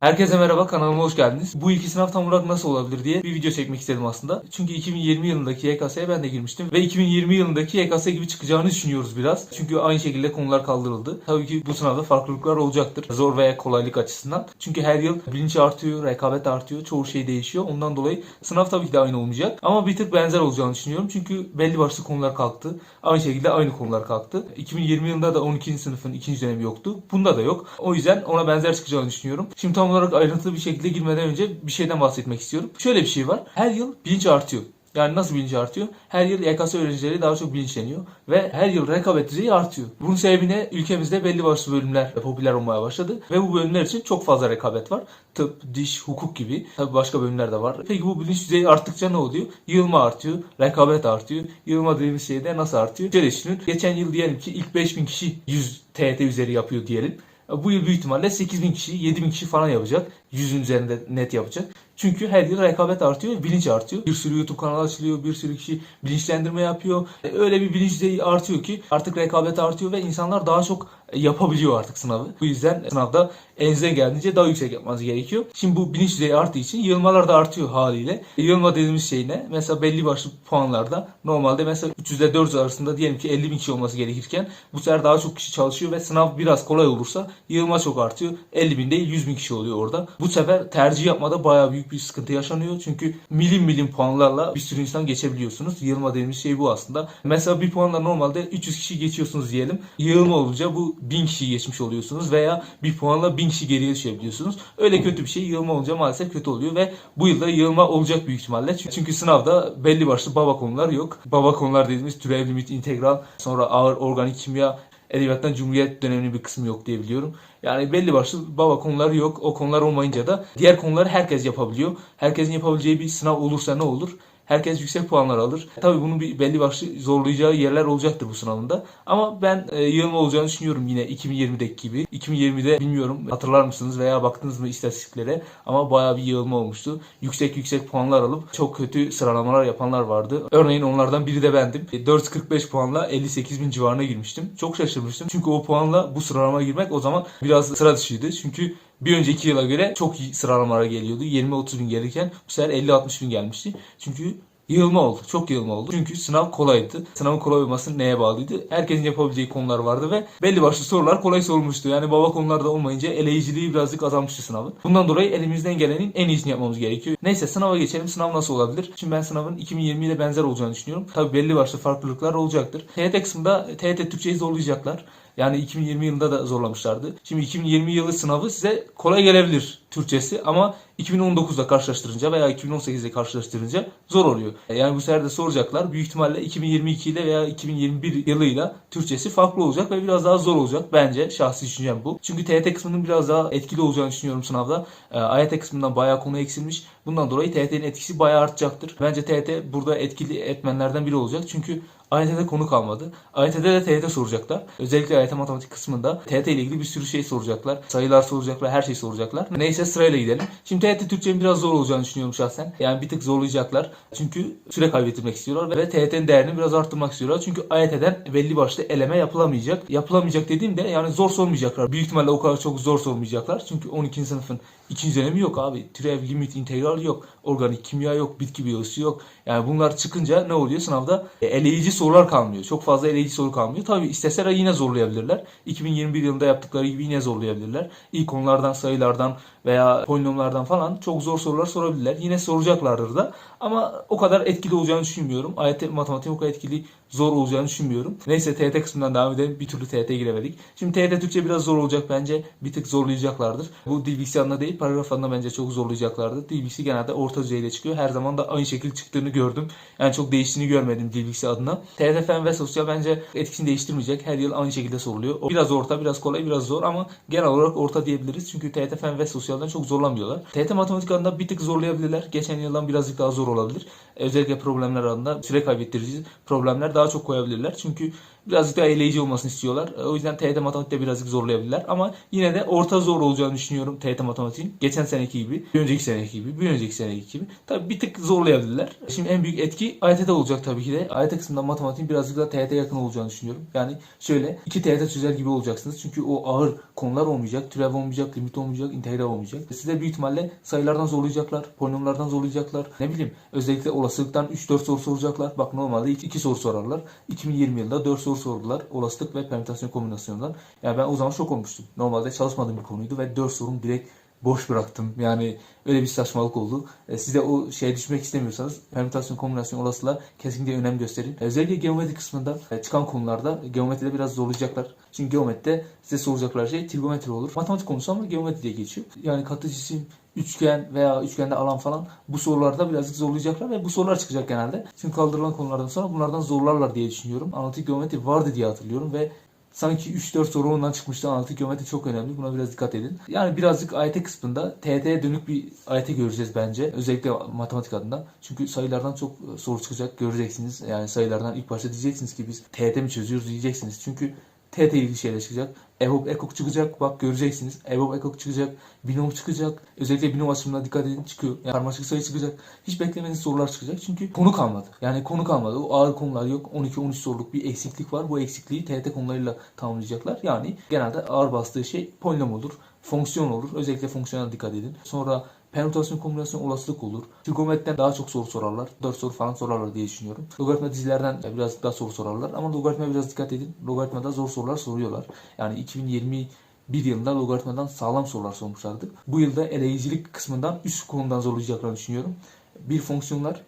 Herkese merhaba kanalıma hoş geldiniz. Bu iki sınav tam olarak nasıl olabilir diye bir video çekmek istedim aslında. Çünkü 2020 yılındaki YKS'ye ben de girmiştim. Ve 2020 yılındaki YKS gibi çıkacağını düşünüyoruz biraz. Çünkü aynı şekilde konular kaldırıldı. Tabii ki bu sınavda farklılıklar olacaktır. Zor veya kolaylık açısından. Çünkü her yıl bilinç artıyor, rekabet artıyor, çoğu şey değişiyor. Ondan dolayı sınav tabii ki de aynı olmayacak. Ama bir tık benzer olacağını düşünüyorum. Çünkü belli başlı konular kalktı. Aynı şekilde aynı konular kalktı. 2020 yılında da 12. sınıfın ikinci dönemi yoktu. Bunda da yok. O yüzden ona benzer çıkacağını düşünüyorum. Şimdi tam olarak ayrıntılı bir şekilde girmeden önce bir şeyden bahsetmek istiyorum. Şöyle bir şey var. Her yıl bilinç artıyor. Yani nasıl bilinç artıyor? Her yıl YKS öğrencileri daha çok bilinçleniyor ve her yıl rekabet düzeyi artıyor. Bunun sebebine ülkemizde belli başlı bölümler popüler olmaya başladı ve bu bölümler için çok fazla rekabet var. Tıp, diş, hukuk gibi. Tabii başka bölümler de var. Peki bu bilinç düzeyi arttıkça ne oluyor? Yığılma artıyor, rekabet artıyor. Yığılma dediğimiz şey de nasıl artıyor? Şöyle düşünün. Geçen yıl diyelim ki ilk 5000 kişi 100 TET üzeri yapıyor diyelim. Bu yıl büyük ihtimalle 8000 kişi, 7000 kişi falan yapacak. 100'ün üzerinde net yapacak. Çünkü her yıl rekabet artıyor, bilinç artıyor. Bir sürü YouTube kanalı açılıyor, bir sürü kişi bilinçlendirme yapıyor. Öyle bir bilinç düzeyi artıyor ki artık rekabet artıyor ve insanlar daha çok yapabiliyor artık sınavı. Bu yüzden sınavda elinize geldiğince daha yüksek yapmanız gerekiyor. Şimdi bu bilinç düzeyi arttığı için yığılmalar da artıyor haliyle. E, Yığılma dediğimiz şey ne? Mesela belli başlı puanlarda normalde mesela 300 ile 400 arasında diyelim ki 50 bin kişi olması gerekirken bu sefer daha çok kişi çalışıyor ve sınav biraz kolay olursa yığılma çok artıyor. 50 bin değil 100 bin kişi oluyor orada. Bu sefer tercih yapmada bayağı büyük bir sıkıntı yaşanıyor. Çünkü milim milim puanlarla bir sürü insan geçebiliyorsunuz. Yığılma dediğimiz şey bu aslında. Mesela bir puanla normalde 300 kişi geçiyorsunuz diyelim. Yığılma olunca bu 1000 kişi geçmiş oluyorsunuz veya bir puanla 1000 kişi geriye düşebiliyorsunuz. Öyle kötü bir şey. Yığılma olunca maalesef kötü oluyor ve bu yılda yığılma olacak büyük ihtimalle. Çünkü sınavda belli başlı baba konular yok. Baba konular dediğimiz türev limit integral sonra ağır organik kimya edebiyattan cumhuriyet döneminin bir kısmı yok diye biliyorum. Yani belli başlı baba konuları yok. O konular olmayınca da diğer konuları herkes yapabiliyor. Herkesin yapabileceği bir sınav olursa ne olur? Herkes yüksek puanlar alır. Tabii bunun bir belli başlı zorlayacağı yerler olacaktır bu sınavında. Ama ben e, yığılma olacağını düşünüyorum yine 2020'deki gibi. 2020'de bilmiyorum hatırlar mısınız veya baktınız mı istatistiklere ama bayağı bir yığılma olmuştu. Yüksek yüksek puanlar alıp çok kötü sıralamalar yapanlar vardı. Örneğin onlardan biri de bendim. E, 445 puanla 58 bin civarına girmiştim. Çok şaşırmıştım. Çünkü o puanla bu sıralamaya girmek o zaman biraz sıra dışıydı. Çünkü bir önceki yıla göre çok sıralamalara geliyordu. 20-30 bin gelirken bu sefer 50-60 bin gelmişti. Çünkü yığılma oldu. Çok yığılma oldu. Çünkü sınav kolaydı. Sınavın kolay olması neye bağlıydı? Herkesin yapabileceği konular vardı ve belli başlı sorular kolay sorulmuştu. Yani baba konularda olmayınca eleyiciliği birazcık azalmıştı sınavı. Bundan dolayı elimizden gelenin en iyisini yapmamız gerekiyor. Neyse sınava geçelim. Sınav nasıl olabilir? Şimdi ben sınavın 2020 ile benzer olacağını düşünüyorum. Tabii belli başlı farklılıklar olacaktır. TYT kısmında TYT Türkçeyi zorlayacaklar. Yani 2020 yılında da zorlamışlardı. Şimdi 2020 yılı sınavı size kolay gelebilir Türkçesi ama 2019'da karşılaştırınca veya 2018'de karşılaştırınca zor oluyor. Yani bu sefer de soracaklar. Büyük ihtimalle 2022 ile veya 2021 yılıyla Türkçesi farklı olacak ve biraz daha zor olacak bence. Şahsi düşüncem bu. Çünkü TYT kısmının biraz daha etkili olacağını düşünüyorum sınavda. E, AYT kısmından bayağı konu eksilmiş. Bundan dolayı TYT'nin etkisi bayağı artacaktır. Bence TYT burada etkili etmenlerden biri olacak. Çünkü AYT'de konu kalmadı. AYT'de de TYT soracaklar. Özellikle AYT matematik kısmında TYT ile ilgili bir sürü şey soracaklar. Sayılar soracaklar, her şey soracaklar. Neyse sırayla gidelim. Şimdi TYT Türkçenin biraz zor olacağını düşünüyorum şahsen. Yani bir tık zorlayacaklar. Çünkü süre kaybettirmek istiyorlar ve TYT'nin değerini biraz arttırmak istiyorlar. Çünkü AYT'den belli başlı eleme yapılamayacak. Yapılamayacak dediğimde yani zor sormayacaklar. Büyük ihtimalle o kadar çok zor sormayacaklar. Çünkü 12. sınıfın ikinci dönemi yok abi. Türev, limit, integral yok. Organik kimya yok. Bitki biyolojisi yok. Yani bunlar çıkınca ne oluyor sınavda? E, eleyici sorular kalmıyor. Çok fazla eleyici soru kalmıyor. Tabii isteseler yine zorlayabilirler. 2021 yılında yaptıkları gibi yine zorlayabilirler. İlk konulardan, sayılardan veya polinomlardan falan çok zor sorular sorabilirler. Yine soracaklardır da. Ama o kadar etkili olacağını düşünmüyorum. AYT matematiğin o kadar etkili zor olacağını düşünmüyorum. Neyse TYT kısmından devam edelim. Bir türlü TYT'ye giremedik. Şimdi TYT Türkçe biraz zor olacak bence. Bir tık zorlayacaklardır. Bu dil bilgisi değil paragraf adına bence çok zorlayacaklardır. Dil genelde orta düzeyde çıkıyor. Her zaman da aynı şekilde çıktığını gördüm. Yani çok değiştiğini görmedim dil adına. TYT fen ve sosyal bence etkisini değiştirmeyecek. Her yıl aynı şekilde soruluyor. Biraz orta, biraz kolay, biraz zor ama genel olarak orta diyebiliriz. Çünkü TYT fen ve sosyalden çok zorlamıyorlar. TYT matematik adına bir tık zorlayabilirler. Geçen yıldan birazcık daha zor olabilir. Özellikle problemler adında süre kaybettirici problemler daha çok koyabilirler. Çünkü birazcık daha eleyici olmasını istiyorlar. E, O yüzden TYT matematikte birazcık zorlayabilirler. Ama yine de orta zor olacağını düşünüyorum TYT matematiğin. Geçen seneki gibi, bir önceki seneki gibi, bir önceki seneki gibi. Tabii bir tık zorlayabilirler. Şimdi en büyük etki AYT'de olacak tabii ki de. AYT kısmında matematiğin birazcık daha TYT yakın olacağını düşünüyorum. Yani şöyle iki TYT çözer gibi olacaksınız. Çünkü o ağır konular olmayacak. Türev olmayacak, limit olmayacak, integral olmayacak. Size büyük ihtimalle sayılardan zorlayacaklar, polinomlardan zorlayacaklar. Ne bileyim özellikle olasılıktan 3-4 soru soracaklar. Bak normalde 2 soru sorarlar. 2020 yılında 4 soru sordular. Olasılık ve permütasyon kombinasyonundan. Yani ben o zaman şok olmuştum. Normalde çalışmadığım bir konuydu ve 4 sorum direkt boş bıraktım. Yani öyle bir saçmalık oldu. E, siz de o şeye düşmek istemiyorsanız permütasyon, kombinasyon, olasılığa kesinlikle önem gösterin. E, Özellikle geometri kısmında e, çıkan konularda geometride biraz zorlayacaklar. Çünkü geometride size soracaklar şey trigonometri olur. Matematik konusu ama geometri diye geçiyor. Yani katı cisim, üçgen veya üçgende alan falan bu sorularda birazcık zorlayacaklar ve bu sorular çıkacak genelde. Şimdi kaldırılan konulardan sonra bunlardan zorlarlar diye düşünüyorum. Analitik geometri vardı diye hatırlıyorum ve sanki 3-4 soru ondan çıkmıştı. Analitik geometri çok önemli. Buna biraz dikkat edin. Yani birazcık AYT kısmında TYT'ye dönük bir AYT göreceğiz bence. Özellikle matematik adına. Çünkü sayılardan çok e, soru çıkacak göreceksiniz. Yani sayılardan ilk başta diyeceksiniz ki biz TYT mi çözüyoruz diyeceksiniz. Çünkü TYT ilgili şeyler çıkacak. EBOB ekok çıkacak. Bak göreceksiniz. EBOB ekok çıkacak. Binom çıkacak. Özellikle binom açısından dikkat edin çıkıyor. Yani karmaşık sayı çıkacak. Hiç beklemediğiniz sorular çıkacak. Çünkü konu kalmadı. Yani konu kalmadı. O ağır konular yok. 12-13 soruluk bir eksiklik var. Bu eksikliği TYT konularıyla tamamlayacaklar. Yani genelde ağır bastığı şey polinom olur. Fonksiyon olur. Özellikle fonksiyona dikkat edin. Sonra permütasyon kombinasyon olasılık olur. Trigonometriden daha çok soru sorarlar. 4 soru falan sorarlar diye düşünüyorum. Logaritma dizilerden biraz daha soru sorarlar. Ama logaritmaya biraz dikkat edin. Logaritmada zor sorular soruyorlar. Yani 2020 bir yılında logaritmadan sağlam sorular sormuşlardı. Bu yılda eleyicilik kısmından üst konudan zorlayacaklarını düşünüyorum. Bir fonksiyonlar,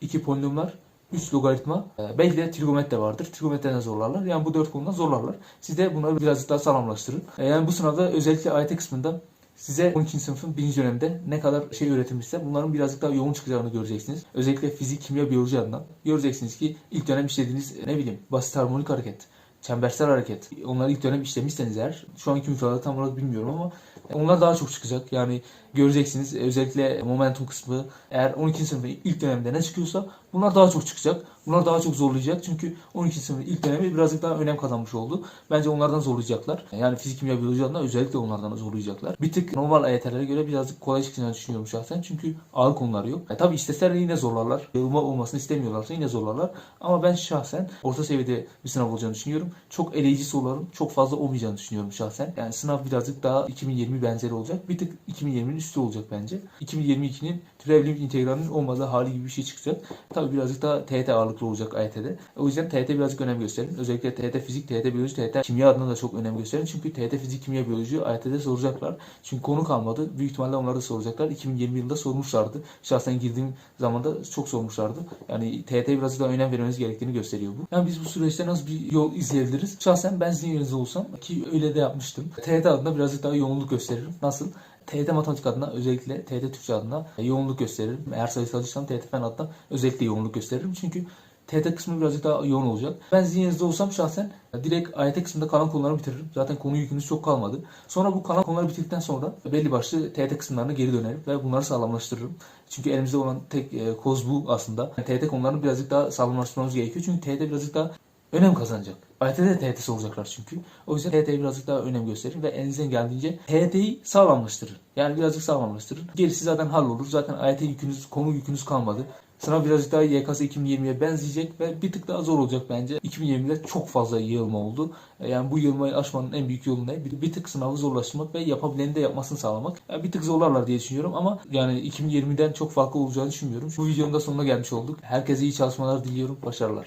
iki polinomlar, 3 logaritma, e, belki de trigonometri de vardır. Trigonometriden zorlarlar. Yani bu dört konudan zorlarlar. Siz de bunları birazcık daha sağlamlaştırın. E, Yani bu sınavda özellikle AYT kısmında size 12. sınıfın 1. dönemde ne kadar şey öğretilmişse bunların birazcık daha yoğun çıkacağını göreceksiniz. Özellikle fizik, kimya, biyoloji adına. Göreceksiniz ki ilk dönem işlediğiniz ne bileyim basit harmonik hareket, çembersel hareket. Onları ilk dönem işlemişseniz eğer şu anki müfredatı tam olarak bilmiyorum ama onlar daha çok çıkacak. Yani göreceksiniz özellikle momentum kısmı eğer 12. sınıfın ilk döneminde ne çıkıyorsa bunlar daha çok çıkacak. Bunlar daha çok zorlayacak. Çünkü 12. sınıfın ilk dönemi birazcık daha önem kazanmış oldu. Bence onlardan zorlayacaklar. Yani fizik, kimya, biyoloji adına özellikle onlardan zorlayacaklar. Bir tık normal AYT'lere göre birazcık kolay çıkacağını düşünüyorum şahsen. Çünkü ağır konular yok. E, tabii isteseler yine zorlarlar. Yılma olmasını istemiyorlarsa yine zorlarlar. Ama ben şahsen orta seviyede bir sınav olacağını düşünüyorum. Çok eleyici soruların çok fazla olmayacağını düşünüyorum şahsen. Yani sınav birazcık daha 2020 benzeri olacak. Bir tık 2020'nin üstü olacak bence. 2022'nin türev limit integralinin olmadığı hali gibi bir şey çıkacak. Tabii birazcık daha TYT ağırlıklı olacak AYT'de. O yüzden TYT birazcık önem gösterin. Özellikle TYT fizik, TYT biyoloji, TYT kimya adına da çok önem gösterin. Çünkü TYT fizik, kimya, biyoloji AYT'de soracaklar. Çünkü konu kalmadı. Büyük ihtimalle onları da soracaklar. 2020 yılında sormuşlardı. Şahsen girdiğim zaman da çok sormuşlardı. Yani TYT birazcık daha önem vermeniz gerektiğini gösteriyor bu. Yani biz bu süreçte nasıl bir yol izleyebiliriz? Şahsen ben sizin yerinizde olsam ki öyle de yapmıştım. TYT adına birazcık daha yoğunluk gösteririm. Nasıl? TYT matematik adına özellikle TYT Türkçe adına yoğunluk gösteririm. Eğer sayısalcıysam TYT fen adına özellikle yoğunluk gösteririm. Çünkü TYT kısmı birazcık daha yoğun olacak. Ben sizin olsam şahsen direkt AYT kısmında kalan konuları bitiririm. Zaten konu yükünüz çok kalmadı. Sonra bu kalan konuları bitirdikten sonra belli başlı TYT kısımlarına geri dönerim ve bunları sağlamlaştırırım. Çünkü elimizde olan tek e, koz bu aslında. Yani TYT konularını birazcık daha sağlamlaştırmamız gerekiyor. Çünkü TYT birazcık daha önem kazanacak. AYT'de de TYT olacaklar çünkü. O yüzden TYT'ye birazcık daha önem gösterin ve elinizden geldiğince TYT'yi sağlamlaştırın. Yani birazcık sağlamlaştırın. Gerisi zaten hallolur. Zaten AYT yükünüz, konu yükünüz kalmadı. Sınav birazcık daha YKS 2020'ye benzeyecek ve bir tık daha zor olacak bence. 2020'de çok fazla yığılma oldu. E, Yani bu yığılmayı aşmanın en büyük yolu ne? Bir tık sınavı zorlaştırmak ve yapabileni de yapmasını sağlamak. Yani bir tık zorlarlar diye düşünüyorum ama yani 2020'den çok farklı olacağını düşünmüyorum. Bu videonun da sonuna gelmiş olduk. Herkese iyi çalışmalar diliyorum. Başarılar.